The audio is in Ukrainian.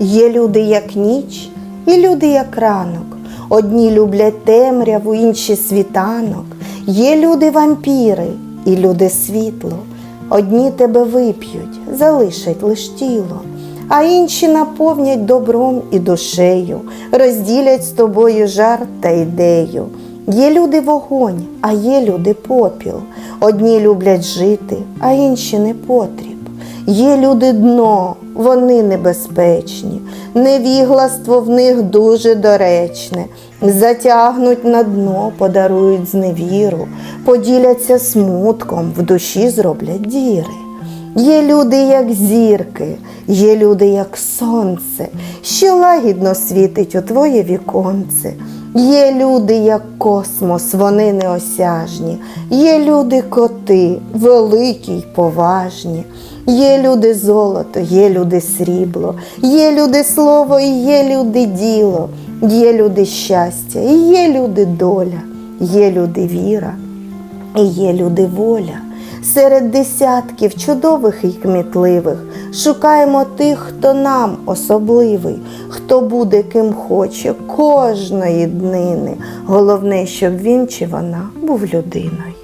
Є люди, як ніч, і люди, як ранок. Одні люблять темряву, інші світанок. Є люди вампіри і люди світло. Одні тебе вип'ють, залишать лиш тіло, а інші наповнять добром і душею, розділять з тобою жар та ідею. Є люди вогонь, а є люди попіл. Одні люблять жити, а інші не потріб. Є люди дно, вони небезпечні, невігластво в них дуже доречне. Затягнуть на дно, подарують зневіру, поділяться смутком, в душі зроблять діри. Є люди, як зірки, є люди, як сонце, що лагідно світить у твоє віконце. Є люди, як космос, вони неосяжні, є люди коти, великі й поважні. Є люди золото, є люди срібло, є люди слово, і є люди діло, є люди щастя, і є люди доля, є люди віра, і є люди воля. Серед десятків чудових і кмітливих шукаємо тих, хто нам особливий, хто буде ким хоче кожної днини. Головне, щоб він чи вона був людиною.